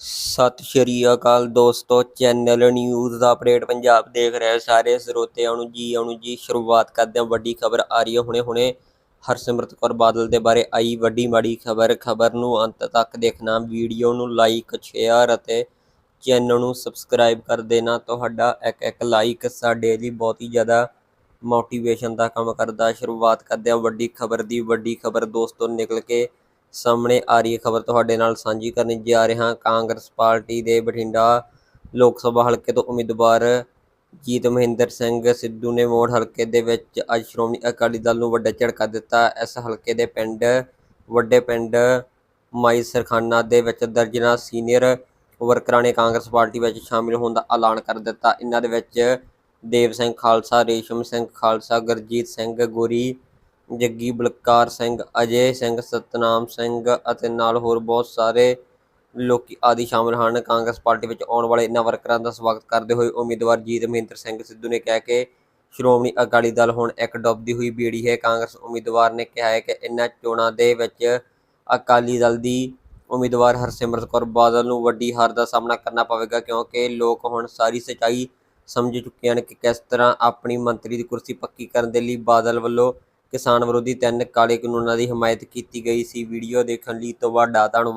ਸਤਿ ਸ਼੍ਰੀ ਅਕਾਲ ਦੋਸਤੋ, ਚੈਨਲ ਨਿਊਜ਼ ਦਾ ਅਪਡੇਟ ਪੰਜਾਬ ਦੇਖ ਰਹੇ ਸਾਰੇ ਸਰੋਤਿਆਂ ਨੂੰ ਜੀ ਆਉਣ ਜੀ, ਸ਼ੁਰੂਆਤ ਕਰਦੇ ਹਾਂ ਵੱਡੀ ਖਬਰ ਆ ਰਹੀ ਹੈ ਹੁਣੇ ਹੁਣੇ। ਹਰਸਿਮਰਤ ਕੌਰ ਬਾਦਲ ਦੇ ਬਾਰੇ ਆਈ ਵੱਡੀ ਮਾੜੀ ਖਬਰ ਖਬਰ ਨੂੰ ਅੰਤ ਤੱਕ ਦੇਖਣਾ, ਵੀਡੀਓ ਨੂੰ ਲਾਈਕ ਸ਼ੇਅਰ ਅਤੇ ਚੈਨਲ ਨੂੰ ਸਬਸਕ੍ਰਾਈਬ ਕਰ ਦੇਣਾ। ਤੁਹਾਡਾ ਇੱਕ ਇੱਕ ਲਾਈਕ ਸਾਡੇ ਲਈ ਬਹੁਤ ਹੀ ਜ਼ਿਆਦਾ ਮੋਟੀਵੇਸ਼ਨ ਦਾ ਕੰਮ ਕਰਦਾ। ਸ਼ੁਰੂਆਤ ਕਰਦੇ ਹਾਂ ਵੱਡੀ ਖਬਰ ਦੀ। ਵੱਡੀ ਖਬਰ ਦੋਸਤੋ ਨਿਕਲ ਕੇ ਸਾਹਮਣੇ ਆ ਰਹੀ ਖਬਰ ਤੁਹਾਡੇ ਨਾਲ ਸਾਂਝੀ ਕਰਨ ਜਾ ਰਿਹਾ ਕਾਂਗਰਸ ਪਾਰਟੀ ਦੇ ਬਠਿੰਡਾ ਲੋਕ ਸਭਾ ਹਲਕੇ ਤੋਂ ਉਮੀਦਵਾਰ ਜੀਤ ਮਹਿੰਦਰ ਸਿੰਘ ਸਿੱਧੂ ਨੇ ਮੋੜ ਹਲਕੇ ਦੇ ਵਿੱਚ ਅੱਜ ਸ਼੍ਰੋਮਣੀ ਅਕਾਲੀ ਦਲ ਨੂੰ ਵੱਡਾ ਝਟਕਾ ਦਿੱਤਾ। ਇਸ ਹਲਕੇ ਦੇ ਪਿੰਡ, ਵੱਡੇ ਪਿੰਡ ਮਾਈ ਸਰਖਾਨਾ ਦੇ ਵਿੱਚ ਦਰਜਨਾਂ ਸੀਨੀਅਰ ਵਰਕਰਾਂ ਨੇ ਕਾਂਗਰਸ ਪਾਰਟੀ ਵਿੱਚ ਸ਼ਾਮਿਲ ਹੋਣ ਦਾ ਐਲਾਨ ਕਰ ਦਿੱਤਾ। ਇਹਨਾਂ ਦੇ ਵਿੱਚ ਦੇਵ ਸਿੰਘ ਖਾਲਸਾ, ਰੇਸ਼ਮ ਸਿੰਘ ਖਾਲਸਾ, ਗੁਰਜੀਤ ਸਿੰਘ ਗੋਰੀ ਜੱਗੀ ਬਲਕਾਰ ਸਿੰਘ, ਅਜੇ ਸਿੰਘ, ਸਤਨਾਮ ਸਿੰਘ ਅਤੇ ਨਾਲ ਹੋਰ ਬਹੁਤ ਸਾਰੇ ਲੋਕੀ ਆਦਿ ਸ਼ਾਮਲ ਹਨ। ਕਾਂਗਰਸ ਪਾਰਟੀ ਵਿੱਚ ਆਉਣ ਵਾਲੇ ਇਹਨਾਂ ਵਰਕਰਾਂ ਦਾ ਸਵਾਗਤ ਕਰਦੇ ਹੋਏ ਉਮੀਦਵਾਰ ਜੀਤ ਮਹਿੰਦਰ ਸਿੰਘ ਸਿੱਧੂ ਨੇ ਕਿਹਾ ਕਿ ਸ਼੍ਰੋਮਣੀ ਅਕਾਲੀ ਦਲ ਹੁਣ ਇੱਕ ਡੁੱਬਦੀ ਹੋਈ ਬੀੜੀ ਹੈ। ਕਾਂਗਰਸ ਉਮੀਦਵਾਰ ਨੇ ਕਿਹਾ ਹੈ ਕਿ ਇਹਨਾਂ ਚੋਣਾਂ ਦੇ ਵਿੱਚ ਅਕਾਲੀ ਦਲ ਦੀ ਉਮੀਦਵਾਰ ਹਰਸਿਮਰਤ ਕੌਰ ਬਾਦਲ ਨੂੰ ਵੱਡੀ ਹਾਰ ਦਾ ਸਾਹਮਣਾ ਕਰਨਾ ਪਵੇਗਾ ਕਿਉਂਕਿ ਲੋਕ ਹੁਣ ਸਾਰੀ ਸੱਚਾਈ ਸਮਝ ਚੁੱਕੇ ਹਨ ਕਿ ਕਿਸ ਤਰ੍ਹਾਂ ਆਪਣੀ ਮੰਤਰੀ ਦੀ ਕੁਰਸੀ ਪੱਕੀ ਕਰਨ ਦੇ ਲਈ ਬਾਦਲ ਵੱਲੋਂ ਕਿਸਾਨ ਵਿਰੋਧੀ ਤਿੰਨ ਕਾਲੇ ਕਾਨੂੰਨਾਂ ਦੀ ਹਮਾਇਤ ਕੀਤੀ ਗਈ ਸੀ। ਵੀਡੀਓ ਦੇਖਣ ਲਈ ਤੁਹਾਡਾ ਧੰਨਵਾਦ।